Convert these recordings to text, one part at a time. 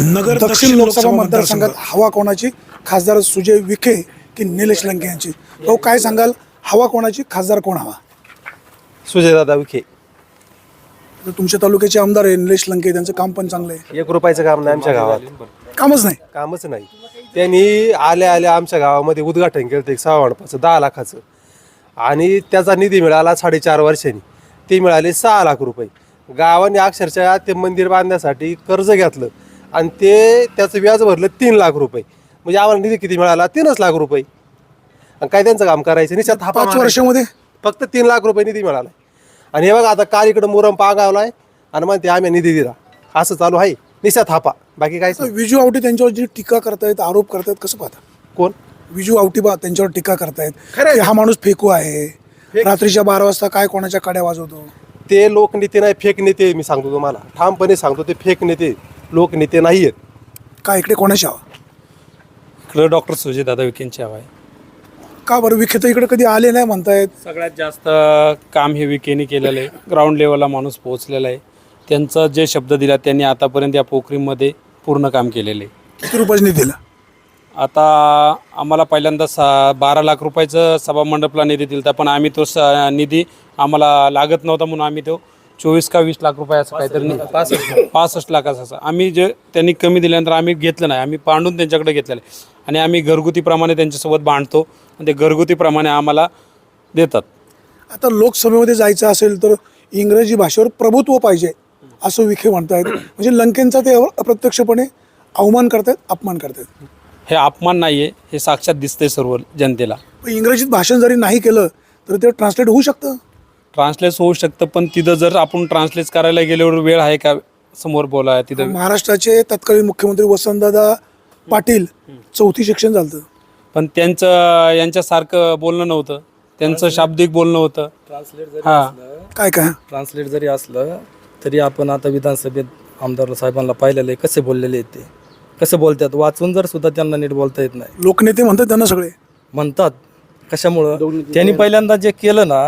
नगर दक्षिण लोकसभा मतदारसंघात हवा कोणाची? खासदार सुजय विखे की निलेश लंके यांची? भाऊ काय सांगाल? हवा कोणाची? खासदार कोण हवा? सुजयदादा विखे. तर तुमच्या तालुक्याचे आमदार आहे निलेश लंके त्यांचं काम पण चांगलं आहे. एक रुपयाचं काम नाही आमच्या गावात. कामच नाही? कामच नाही. त्यांनी आल्या आल्या आमच्या गावामध्ये उद्घाटन केलं होतं एक सहा वाणपाचं दहा लाखाचं. आणि त्याचा निधी मिळाला साडेचार वर्षांनी. ते मिळाले सहा लाख रुपये. गावाने अक्षरशः ते मंदिर बांधण्यासाठी कर्ज घेतलं. आणि ते त्याचं व्याज भरलं तीन लाख रुपये. म्हणजे आम्हाला निधी किती मिळाला? तीनच लाख रुपये. आणि काय त्यांचं काम करायचं? निशात थापा पाच मारायचा. वर्षामध्ये? फक्त तीन लाख रुपये निधी मिळाला आणि हे बघा आता काल इकडं मुरम पागावलाय आणि म्हणते आम्ही निधी दिला. असं चालू आहे. निशा थापा. बाकी तर नाही. विजू आवटी त्यांच्यावर जी टीका करतायत आरोप करतायत कसं पाहता? कोण? विजू आवटी बा त्यांच्यावर टीका करतायत. खरं आहे. की हा माणूस फेकू आहे. रात्रीच्या बारा वाजता काय कोणाच्या काड्या वाजवतो? ते लोकनेते नाही फेक नेते मी सांगतो तुम्हाला. ठामपणे सांगतो ते फेक नेते. लोकनेते नाही आहेत काय इकडे कोणाची हवा? इकडं डॉक्टर सुजय दादा विखेंची हवा आहे. का बरं विखे तर इकडे कधी आले नाही म्हणतायत? सगळ्यात जास्त काम हे विखेने केलेलं आहे. ग्राउंड लेवलला माणूस पोहोचलेला आहे. त्यांचं जे शब्द दिला त्यांनी आतापर्यंत या पोखरीमध्ये पूर्ण काम केलेलं आहे. किती रुपयाचं निधी दिला? आता आम्हाला पहिल्यांदा सा बारा लाख रुपयाचं सभामंडपला निधी दिला पण आम्ही तो स निधी आम्हाला लागत नव्हता म्हणून आम्ही तो चोवीस का वीस लाख रुपयाचा काहीतरी पासष्ट पासष्ट लाखाचा असा. आम्ही जे त्यांनी कमी दिल्यानंतर आम्ही घेतलं नाही. आम्ही पांडून त्यांच्याकडे घेतलेलं आहे. आणि आम्ही घरगुतीप्रमाणे त्यांच्यासोबत बांधतो. आणि ते घरगुतीप्रमाणे आम्हाला देतात. आता लोकसभेमध्ये जायचं असेल तर इंग्रजी भाषेवर प्रभुत्व पाहिजे असं विखे म्हणतायत. म्हणजे लंकेंचा ते अप्रत्यक्षपणे अवमान करतायत अपमान करतायत. हे अपमान नाही आहे हे साक्षात दिसतंय सर्व जनतेला. पण इंग्रजीत भाषण जरी नाही केलं तर ते ट्रान्सलेट होऊ शकतं? ट्रान्सलेट होऊ शकतं पण तिथं जर आपण ट्रान्सलेट करायला गेल्यावर वेळ आहे का समोर बोला तिथं? महाराष्ट्राचे तत्कालीन मुख्यमंत्री वसंतदादा पाटील चौथी शिक्षण झालं पण त्यांचं यांच्यासारखं बोलणं नव्हतं. त्यांचं शाब्दिक बोलणं होतं. ट्रान्सलेट जरी हा. असलं काय काय? ट्रान्सलेट जरी असलं तरी आपण आता विधानसभेत आमदार साहेबांना पाहिलेलं आहे कसे बोललेले आहेत ते. कसे बोलतात वाचून जर सुद्धा त्यांना नीट बोलता येत नाही. लोकनेते म्हणतात त्यांना सगळे. म्हणतात. कशामुळं? त्यांनी पहिल्यांदा जे केलं ना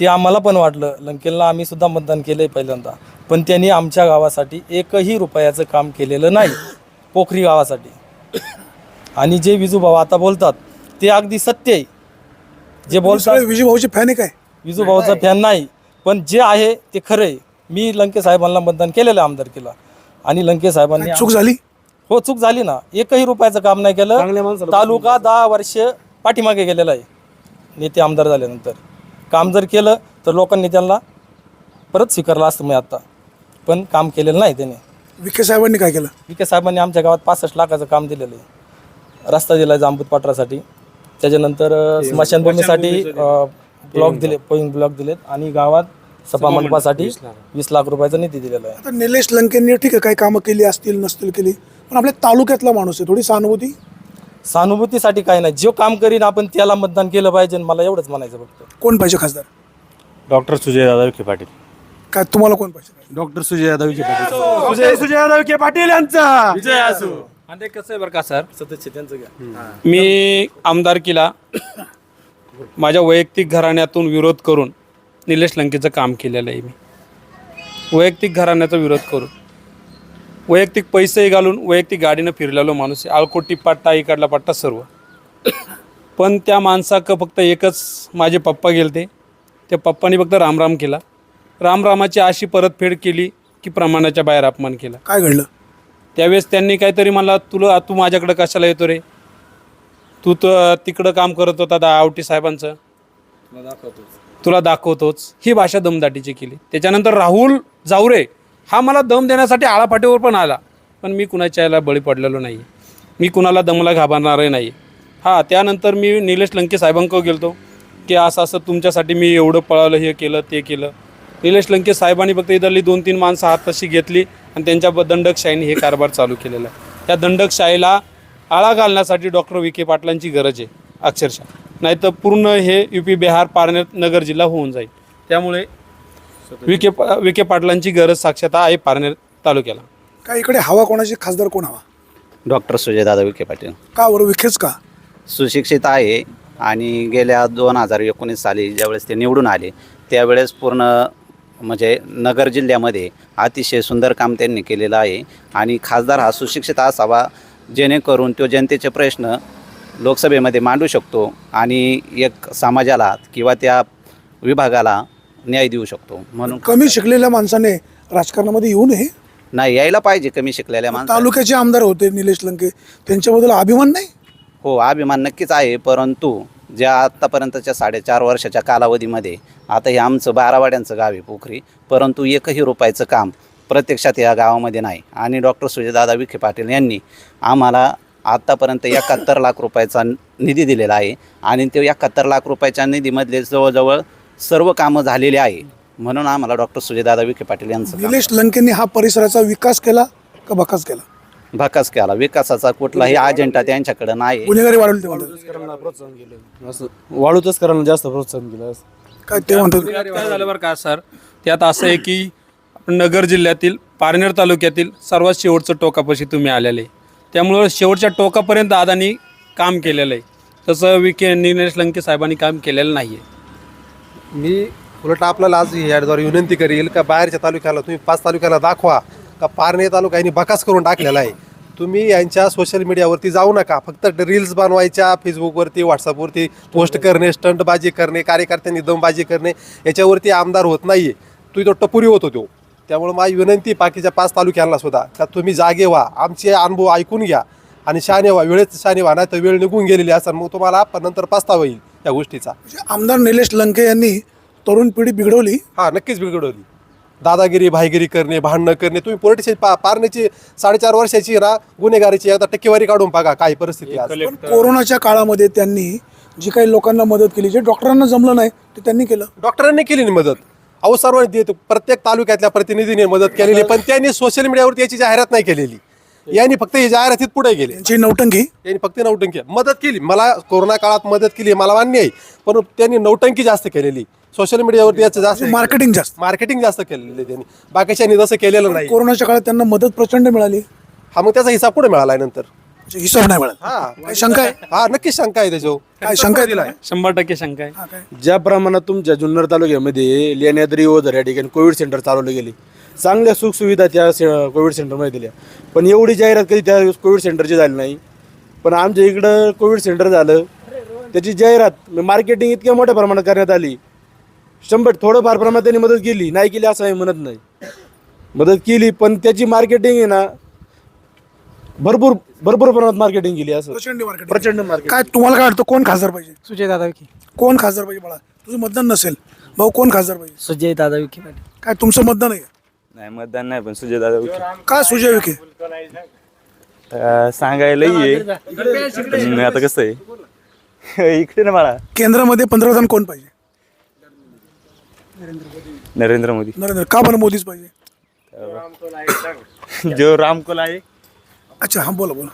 ते आम्हाला पण वाटलं. लंकेलला आम्ही सुद्धा मतदान केलं आहे पहिल्यांदा. पण त्यांनी आमच्या गावासाठी एकही रुपयाचं काम केलेलं नाही. पोखरी गावासाठी. आणि जे विजूभाऊ आता बोलतात ते अगदी सत्य आहे. जे बोलतात सगळे विजयभाऊचे फॅन आहे काय? विजूभाऊचा फॅन नाही. पण जे आहे ते खरं आहे. मी लंके साहेबांना मतदान केलेलं आहे आमदारकीला. आणि लंके साहेबांनी चूक झाली? हो चूक झाली ना. एकही रुपयाचं काम नाही केलं. तालुका दहा वर्ष पाठीमागे गेलेला आहे. नेते आमदार झाल्यानंतर. काम जर केलं तर लोकांनी त्यांना परत स्वीकारलं असतं मी आता. पण काम केलेलं नाही त्याने. विखे साहेबांनी काय केलं? विखे साहेबांनी आमच्या गावात पासष्ट लाखाचं काम दिलेलं आहे. रस्ता दिला आहे जांबूत पाटरासाठी त्याच्यानंतर स्मशानभूमीसाठी ब्लॉक दिले पोईंग ब्लॉक दिलेत. आणि गावात सभा मंडपासाठी वीस लाख. रुपयाचा निधी दिलेला आहे. आता निलेश लंकेंनी ठीक आहे काही कामं केली असतील नसतील केली पण आपल्या तालुक्यातला माणूस आहे थोडी सहानुभूती सहानुभूतीसाठी काय नाही. जो काम करीन आपण त्याला मतदान केलं पाहिजे मला एवढंच म्हणायचं फक्त. कोण पाहिजे खासदार? डॉक्टर सुजय दादा विखे पाटील. काय तुम्हाला कोण पाहिजे? डॉक्टर सुजय दादा विखे पाटील. सुजय सुजय दादा विखे पाटील यांचा. विजय असो. आणि ते कसं आहे बरं का सर? सततचे त्यांचं घ्या. मी आमदारकीला माझ्या वैयक्तिक घराण्यातून विरोध करून निलेश लंकेचं काम केलेलं आहे मी. वैयक्तिक घराण्याचा विरोध करून. वैयक्तिक पैसे घालून वैयक्तिक गाडीनं फिरलेलो माणूस आहे. आळकोटी पट्टा इकडला पट्टा सर्व. पण त्या माणसाक फक्त एकच माझे पप्पा गेलते. त्या पप्पानी फक्त रामराम केला. रामरामाची अशी परतफेड केली की प्रमाणाच्या बाहेर अपमान केला. काय घडलं? त्यावेळेस त्यांनी काहीतरी मला तुला तू माझ्याकडं कशाला येतो रे? तू तर तिकडं काम करत होता दा आवटी साहेबांचं. तुला दाखवतोच. ही भाषा दमदाटीची केली. त्याच्यानंतर राहुल जावरे हा मला दम देण्यासाठी आळापाटीवर पण आला. पण मी कुणाच्या याला बळी पडलेलो नाही. मी कुणाला दमला घाबरणारही नाही. हां त्यानंतर मी निलेश लंके साहेबांकडे गेलतो. की असं असं तुमच्यासाठी मी एवढं पळालं हे केलं ते केलं. निलेश लंके साहेबांनी फक्त इथली दोन तीन माणसं हात तशी घेतली आणि त्यांच्या ब- दंडकशाहीने हे कारभार चालू केलेला आहे. त्या दंडकशाहीला आळा घालण्यासाठी डॉक्टर विखे पाटलांची गरज आहे अक्षरशः. नाहीतर पूर्ण हे यू पी बिहार पारनेर नगर जिल्हा होऊन जाईल. त्यामुळे विखे पा- विखे पाटलांची गरज साक्षरता आहे पारनेर तालुक्याला. काय इकडे हवा कोणाची? खासदार कोण हवा? डॉक्टर सुजयदादा विखे पाटील. का बरं? विखेच का? सुशिक्षित आहे आणि गेल्या दोन हजार एकोणीस साली ज्यावेळेस ते निवडून आले त्यावेळेस पूर्ण म्हणजे नगर जिल्ह्यामध्ये अतिशय सुंदर काम त्यांनी केलेलं आहे आणि खासदार हा सुशिक्षित असावा जेणेकरून तो जनतेचे प्रश्न लोकसभेमध्ये मांडू शकतो आणि एक समाजाला किंवा त्या विभागाला न्याय देऊ शकतो म्हणून कमी शिकलेल्या माणसाने राजकारणामध्ये येऊ नये? नाही यायला पाहिजे कमी शिकलेल्या माणसाला तालुक्याचे आमदार होते निलेश लंके त्यांच्याबद्दल अभिमान नाही? हो अभिमान नक्कीच आहे परंतु ज्या आत्तापर्यंतच्या साडेचार वर्षाच्या कालावधीमध्ये आता हे आमचं बारावाड्यांचं गाव आहे पोखरी परंतु एकही रुपयाचं काम प्रत्यक्षात या गावामध्ये नाही. आणि डॉक्टर सुजयदादा विखे पाटील यांनी आम्हाला आत्तापर्यंत एकाहत्तर लाख रुपयाचा निधी दिलेला आहे. आणि ते एकाहत्तर लाख रुपयाच्या निधीमधले जवळजवळ सर्व कामं झालेली आहे. म्हणून आम्हाला डॉक्टर सुजयदादा विखे पाटील यांचं काम निलेश लंकेंनी हा परिसराचा विकास केला का बकास केला? भकास केला. विकासाचा कुठलाही अजेंडा त्यांच्याकडे नाही. गुन्हेगारी वाढवली ते म्हणतात असं वाळूतच करायला जास्त प्रोत्साहन केलं काय ते म्हणतात? त्यात काय झालं बरं का सर? त्यात असं आहे की आपण नगर जिल्ह्यातील पारनेर तालुक्यातील सर्वात शेवटचं टोकापाशी तुम्ही आलेले. त्यामुळं शेवटच्या टोकापर्यंत दादानी काम केलेलं आहे. तसं विखे निलेश लंके साहेबांनी काम केलेलं नाही आहे मी उलट आपल्याला आज याद्वारे विनंती करेल का बाहेरच्या तालुक्याला तुम्ही पाच तालुक्याला दाखवा का पारणे तालुका यांनी बकास करून टाकलेला आहे. तुम्ही यांच्या सोशल मीडियावरती जाऊ नका. फक्त रील्स बनवायच्या फेसबुकवरती व्हॉट्सअपवरती पोस्ट करणे स्टंटबाजी करणे कार्यकर्त्यांनी दमबाजी करणे याच्यावरती आमदार होत नाही आहे तू तो टपुरी होतो त्यामुळे माझी विनंती बाकीच्या पाच तालुक्यांना सुद्धा का तुम्ही जागे व्हा आमचे अनुभव ऐकून घ्या आणि शाने व्हा. वेळेत शाने व्हा नाही तर वेळ निघून गेलेली असेल मग तुम्हाला नंतर पस्तावा होईल या गोष्टीचा. म्हणजे आमदार निलेश लंके यांनी तरुण पिढी बिघडवली. हा नक्कीच बिघडवली. दादागिरी भाईगिरी करणे भांडणं करणे तुम्ही पोलिटिशियन पा पारण्याची साडेचार वर्षाची ना गुन्हेगारीची आता टक्केवारी काढून बघा काय परिस्थिती आज. पण कोरोनाच्या काळामध्ये त्यांनी जी काही लोकांना मदत केली जे डॉक्टरांना जमलं नाही ते त्यांनी केलं. डॉक्टरांनी केली ना मदत. अहो सर्वांनी देत प्रत्येक तालुक्यातल्या प्रतिनिधीने मदत केलेली पण त्यांनी सोशल मीडियावरती याची जाहिरात नाही केलेली. यांनी फक्त ही जाहिरातीत पुढे गेले. त्यांची नौटंकी? त्यांनी फक्त नौटंकी. मदत केली. मला कोरोना काळात मदत केली मला मान्य आहे. पण त्यांनी नौटंकी जास्त केलेली. सोशल मीडियावरती याचं जास्त मार्केटिंग जास्त. मार्केटिंग जास्त केलेलं त्यांनी. बाकीच्यांनी तसं केलेलं नाही. कोरोनाच्या काळात त्यांना मदत प्रचंड मिळाली. हा मग त्याचा हिसाब पुढे मिळाला नंतर? म्हणजे हिशोब नाही मिळाला. हा. शंका आहे? हा नक्कीच शंका आहे त्याच्यावर. काय शंका दिलाय. शंभर टक्के शंका आहे. ज्या प्रमाणात तुमच्या जुन्नर तालुक्यामध्ये लेण्याद्री ओझर या ठिकाणी कोविड सेंटर चालवले गेले चांगल्या सुखसुविधा त्या से कोविड सेंटरमध्ये दिल्या. पण एवढी जाहिरात कधी त्या कोविड सेंटरची झाली नाही. पण आमच्या इकडं कोविड सेंटर झालं. त्याची जाहिरात मार्केटिंग इतक्या मोठ्या प्रमाणात करण्यात आली. शंभर थोडंफार प्रमाणात त्यांनी मदत केली. नाही केली असं आम्ही म्हणत नाही. मदत केली पण त्याची मार्केटिंग आहे ना भरपूर भरपूर प्रमाणात मार्केटिंग केली असं. प्रचंड मार्केट प्रचंड मार्केट काय तुम्हाला काय वाटतं कोण खासदार पाहिजे? सुजय दादा विखे. कोण खासदार पाहिजे बाळा? तुझं मतदान नसेल. भाऊ कोण खासदार पाहिजे? सुजय दादा विखे पाटील. काय तुमचं मतदान आहे? नाही मतदान नाही पण सुजय दादा विखे. का सुजय विखे? आता सांगायला ये आता कसं आहे? इकडे ना मला केंद्रामध्ये पंतप्रधान कोण पाहिजे? नरेंद्र मोदी. नरेंद्र का बरं मोदीच पाहिजे? जो रामकोल आहे. अच्छा हा बोला बोला.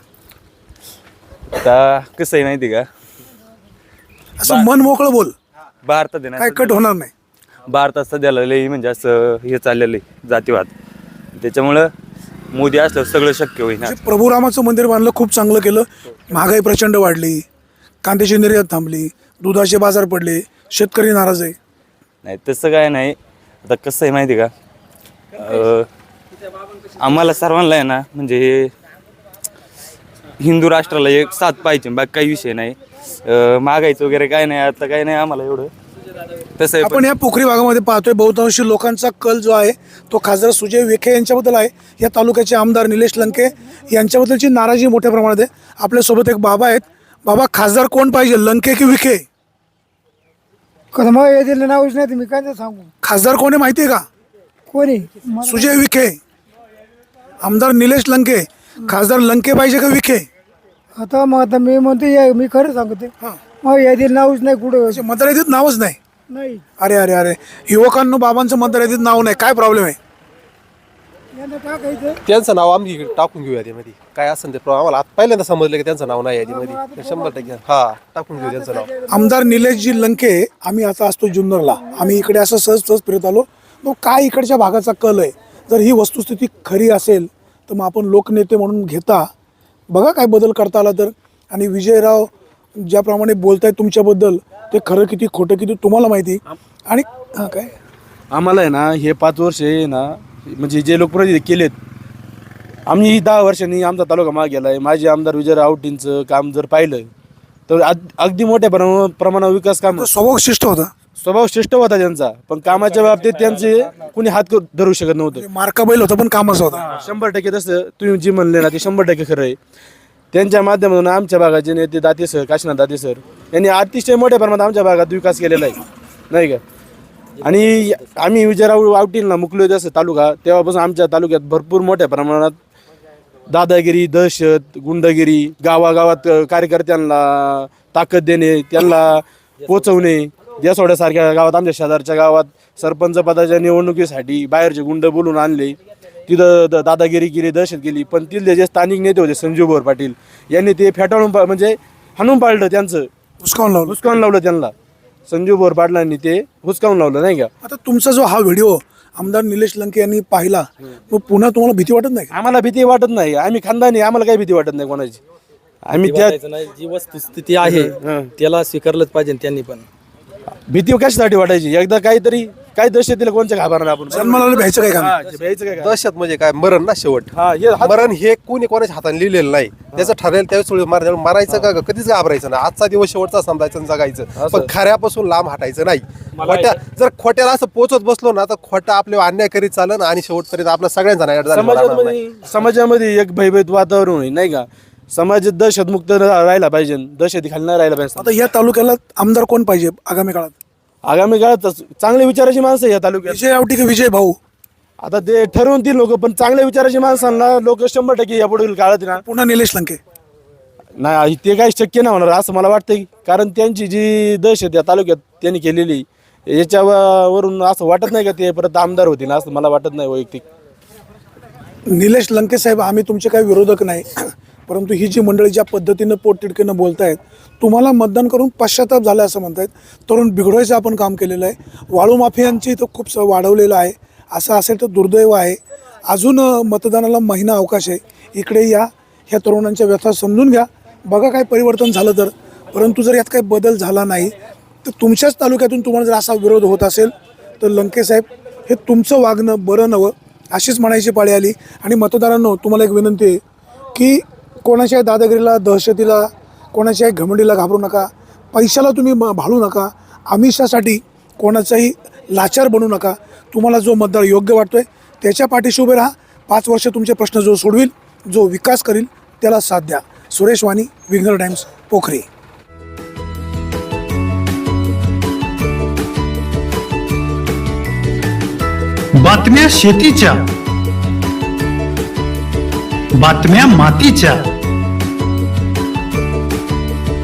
आता कसं आहे माहिती का? असं मन मोकळं बोल. भारतात आहे काय कट होणार नाही. भारतात सध्याला लई म्हणजे असं हे चाललेलं आहे जातीवाद. त्याच्यामुळं मोदी असल्यावर सगळं शक्य होईल म्हणजे प्रभू रामाचं मंदिर बांधलं खूप चांगलं केलं. महागाई प्रचंड वाढली. कांद्याची निर्यात थांबली. दुधाचे बाजार पडले. शेतकरी नाराज आहे. नाही तसं काय नाही. आता कसं आहे माहिती का? अं, आम्हाला सर्वांना आहे ना म्हणजे हे हिंदू राष्ट्राला एक साथ पाहिजे बाकी काही विषय नाही. अं, मागायचं वगैरे काय नाही आता काय नाही आम्हाला एवढं. तसं आहे आपण या पोखरी भागामध्ये पाहतोय बहुतांशी लोकांचा कल जो आहे तो खासदार सुजय विखे यांच्याबद्दल आहे. या तालुक्याचे आमदार निलेश लंके यांच्याबद्दलची नाराजी मोठ्या प्रमाणात आहे. आपल्यासोबत एक बाबा आहेत. बाबा खासदार कोण पाहिजे लंके की विखे? कदम येतील नावच नाही तुम्ही काय ते सांगू? खासदार कोण आहे माहिती आहे का? कोणी? सुजय विखे. आमदार निलेश लंके. खासदार लंके पाहिजे का विखे? आता मग आता मी म्हणतो या मी खरं सांगते. हां. मग येतील नावच नाही कुठं. मतदार यादीत नावच नाही. नाही. अरे अरे अरे. युवकांना बाबांचं मतदार यादीत नाव नाही. काय प्रॉब्लेम आहे? यांना टाकायचं. त्यांचं नाव आम्ही इकडे टाकून घेऊ यादीमध्ये काय असेल ते प्रॉब्लेम आम्हाला आता पहिल्यांदा समजलं की त्यांचं नाव नाही यादीमध्ये शंभर टक्के. हा टाकून घेऊ त्यांचं नाव. आमदार निलेशजी लंके आम्ही आता असतो जुन्नरला. आम्ही इकडे असं सहज सहज फिरत आलो. मग काय इकडच्या भागाचा कल आहे? जर ही वस्तुस्थिती खरी असेल तर मग आपण लोकनेते म्हणून घेता. बघा काय बदल करता आला तर. आणि विजयराव ज्याप्रमाणे बोलतायत तुमच्याबद्दल ते खरं किती खोटं किती तुम्हाला माहिती? आणि हां काय? आम्हाला आहे ना हे पाच वर्ष आहे ना म्हणजे जे लोकप्रतिनिधी केलेत आम्ही दहा वर्षांनी आमचा तालुका मागे गेला आहे माझे आमदार विजय रावटींचं काम जर पाहिलं तर अग- अगदी मोठ्या प्रमा प्रमाणावर विकास काम तो स्वभाव शिष्ट होता. स्वभाव श्रेष्ठ होता त्यांचा पण कामाच्या बाबतीत त्यांचे कुणी हात धरू शकत नव्हतं. मार्का बैल होता पण कामाचा होता. शंभर टक्के तसं तुम्ही जी म्हणले ना ते शंभर टक्के खरं आहे. त्यांच्या माध्यमातून आमच्या भागाचे नेते दाते सर काशीनाथ दाते सर यांनी अतिशय मोठ्या प्रमाणात आमच्या भागात विकास केलेला आहे. नाही का? आणि आम्ही विजयराव आवटींना मुकलो जसं तालुका तेव्हापासून आमच्या तालुक्यात भरपूर मोठ्या प्रमाणात दादागिरी दहशत गुंडगिरी गावागावात कार्यकर्त्यांना ताकद देणे त्यांना पोचवणे यासोड्यासारख्या गावात आमच्या शेजारच्या गावात सरपंच पदाच्या निवडणुकीसाठी बाहेरचे गुंड बोलून आणले. तिथं द- दादागिरी केली दहशत केली. पण तिथले जे स्थानिक नेते होते संजीव बोर पाटील यांनी ते फेटाळून पा- म्हणजे हाणून पाडलं त्यांचं. हुसकावून लावलं. हुसकावून लावलं त्यांना. संजीव बोर पाटलांनी ते हुसकावून लावलं नाही का? आता तुमचा जो हा व्हिडिओ आमदार निलेश लंके यांनी पाहिला मग पुन्हा तुम्हाला भीती वाटत नाही का? आम्हाला भीती वाटत नाही. आम्ही खानदानी आम्हाला काही भीती वाटत नाही कोणाची. आम्ही त्या वाटायचं नाही. जी वस्तुस्थिती आहे त्याला स्वीकारलंच पाहिजे त्यांनी पण. भीती कशासाठी वाटायची? एकदा काहीतरी काही दहशतीला कोणच्या घाबरणार आपण? जन्माला भ्यायचं काय काम? हा, भ्यायचं काय का? दहशत म्हणजे काय? मरण ना शेवट. हा हे हात- मरण हे कोणी कोणाच्या हाताने लिहिलेलं नाही. त्याचं ठरेल त्यावेळेस थोडी मार मारायचं का कधीच घाबरायचं ना आजचा दिवस शेवटचा समजायचं आणि जगायचं. पण खऱ्यापासून लांब हटायचं नाही. खोट्या जर खोट्याला असं पोचत बसलो ना तर खोटा आपले अन्याय करीत चालन आणि शेवटपर्यंत आपल्या सगळ्यांचा राहणार नाही. समाजामध्ये समाजामध्ये एक भयभीत वातावरण होईल नाही का? समाज दहशतमुक्त रा- राहायला पाहिजे. दहशती खाली नाही राहायला पाहिजे. आता या तालुक्याला आमदार कोण पाहिजे आगामी काळात? आगामी काळात चांगल्या विचाराची माणसं आहे या तालुक्यात. विजय आवटी का विजय भाऊ? आता ते ठरवून ती लोक पण चांगल्या विचाराची माणसांना लोक शंभर टक्के या पुढील काळात ना पुन्हा निलेश लंके. नाही ते काही शक्य नाही होणार असं मला वाटतंय कारण त्यांची जी दहशत या तालुक्यात त्यांनी केलेली याच्यावरून असं वाटत नाही का ते परत आमदार होतील असं मला वाटत नाही वैयक्तिक. निलेश लंके साहेब आम्ही तुमचे काही विरोधक नाही परंतु ही जी मंडळी ज्या पद्धतीनं पोटतिडकीनं बोलतायत तुम्हाला मतदान करून पश्चाताप झाला असं म्हणतायत. तरुण बिघडवायचं आपण काम केलेलं आहे. वाळू माफियांची इथं खूप स- वाढवलेलं आहे. असं असेल तर दुर्दैव आहे. अजून मतदानाला महिना अवकाश आहे. इकडे या ह्या तरुणांच्या व्यथा समजून घ्या. बघा काय परिवर्तन झालं तर. परंतु जर यात काही बदल झाला नाही तर तुमच्याच तालुक्यातून तुम्हाला जर असा विरोध होत असेल तर लंकेसाहेब हे तुमचं वागणं बरं नवं अशीच म्हणायची पाळी आली. आणि मतदारांनो तुम्हाला एक विनंती आहे की कोणाच्या दादागिरीला दहशतीला कोणाच्याही घमंडीला घाबरू नका. पैशाला तुम्ही म- भाळू नका. आमिषासाठी कोणाचाही लाचार बनू नका. तुम्हाला जो मतदार योग्य वाटतो आहे त्याच्या पाठीशी उभे राहा. पाच वर्ष तुमचे प्रश्न जो सोडविल जो विकास करील त्याला साथ द्या. सुरेश वाणी विंगर टाइम्स पोखरी. बातम्या शेतीच्या बातम्या मातीच्या.